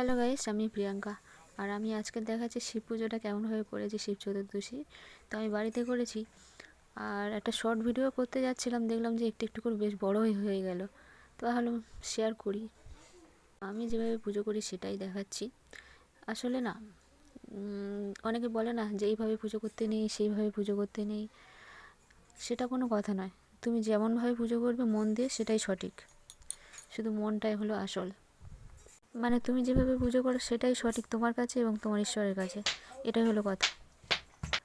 Hello guys, আমি প্রিয়াঙ্কা। আর আমি আজকে দেখাচ্ছি শিব পুজোটা কেমনভাবে করেছি শিব চতুর্দশী। তো আমি বাড়িতে করেছি, আর একটা শর্ট ভিডিও করতে যাচ্ছিলাম, দেখলাম যে একটু একটু করে বেশ বড়োই হয়ে গেল। তো ভাবলাম শেয়ার করি। আমি যেভাবে পুজো করি সেটাই দেখাচ্ছি। আসলে না অনেকে বলে না যে এইভাবে পুজো করতে নেই, সেইভাবে পুজো করতে নেই। সেটা কোনো কথা নয়। তুমি যেমনভাবে পুজো করবে মন দিয়ে সেটাই সঠিক। শুধু মনটাই হলো আসল। মানে তুমি যেভাবে পুজো করো সেটাই সঠিক তোমার কাছে এবং তোমার ঈশ্বরের কাছে। এটাই হলো কথা।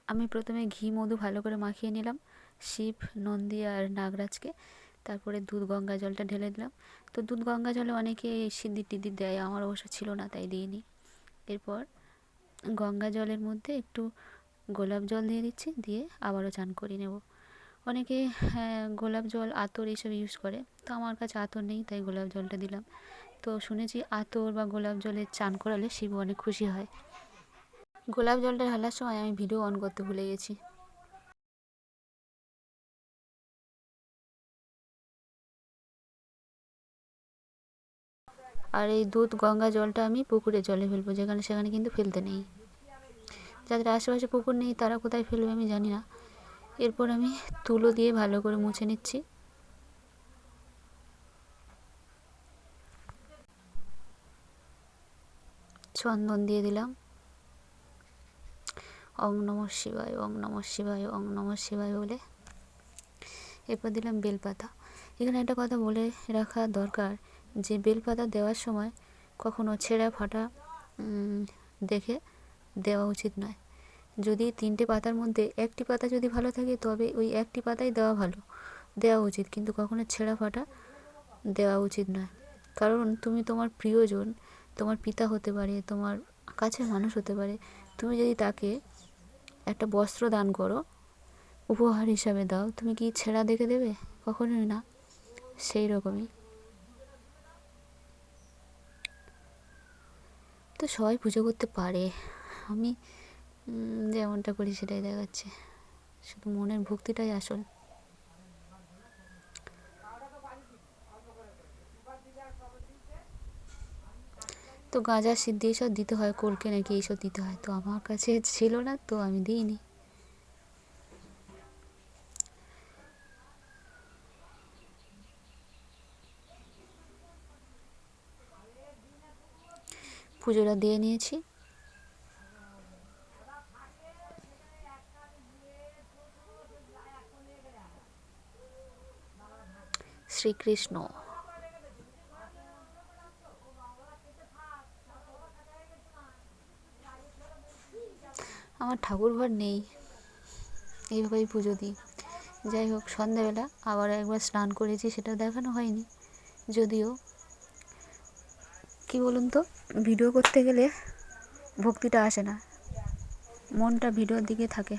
আমি প্রথমে ঘি মধু ভালো করে মাখিয়ে নিলাম শিব নন্দী আর নাগরাজকে। তারপরে দুধ গঙ্গা জলটা ঢেলে দিলাম। তো দুধ গঙ্গা জলে অনেকে সিদ্দির টিদ্দির দেয় আমার অবশ্য ছিল না তাই দিইনি। এরপর গঙ্গা জলের মধ্যে একটু গোলাপ জল দিয়ে দিচ্ছি দিয়ে আবারও চান করে নেব। অনেকে হ্যাঁ, গোলাপ জল আতর এইসব ইউজ করে। তো আমার কাছে আতর নেই তাই গোলাপ জলটা দিলাম। তো শুনেছি আতর বা গোলাপ জলে চান করালে শিব অনেক খুশি হয়। গোলাপ জলটা ঢালার সময় আমি ভিডিও অন করতে ভুলে গেছি। আর এই দুধ গঙ্গা জলটা আমি পুকুরে জলে ফেলব, যেখানে সেখানে কিন্তু ফেলতে নেই। যাদের আশেপাশে পুকুর নেই, তারা কোথায় ফেলবে আমি জানি না। এরপর আমি তুলো দিয়ে ভালো করে মুছে নিচ্ছি। চন্দন দিয়ে দিলাম। অং নম শিবায় অং নম শিবায় অং নম শিবায় বলে এরপর দিলাম বেলপাতা। এখানে একটা কথা বলে রাখা দরকার যে, বেলপাতা দেওয়ার সময় কখনো ছেঁড়া ফাটা দেখে দেওয়া উচিত নয়। যদি তিনটে পাতার মধ্যে একটি পাতা যদি ভালো থাকে, তবে ওই একটি পাতাই দেওয়া ভালো, দেওয়া উচিত। কিন্তু কখনো ছেঁড়া ফাটা দেওয়া উচিত নয়। কারণ তুমি তোমার প্রিয়জন তোমার পিতা হতে পারে, তোমার কাছের মানুষ হতে পারে, তুমি যদি তাকে একটা বস্ত্র দান করো, উপহার হিসাবে দাও, তুমি কি ছেঁড়া দেখে দেবে? কখনোই না। সেই রকমই। তো সবাই পুজো করতে পারে। আমি যেমনটা করি সেটাই দেখাচ্ছে। শুধু মনের ভক্তিটাই আসল। তো গাঁজা সিদ্ধি এইসব দিতে হয়, কলকে নাকি এইসব দিতে হয়? তো আমার কাছে ছিল না, তো আমি দিইনি। পুজোটা দিয়ে নিয়েছি। শ্রীকৃষ্ণ। আমার ঠাকুর ঘর নেই। এইভাবেই পুজো দিই। যাই হোক, সন্ধ্যাবেলা আবার একবার স্নান করেছি, সেটা দেখানো হয়নি। যদিও, কি বলুন তো, ভিডিও করতে গেলে ভক্তিটা আসে না। মনটা ভিডিওর দিকে থাকে।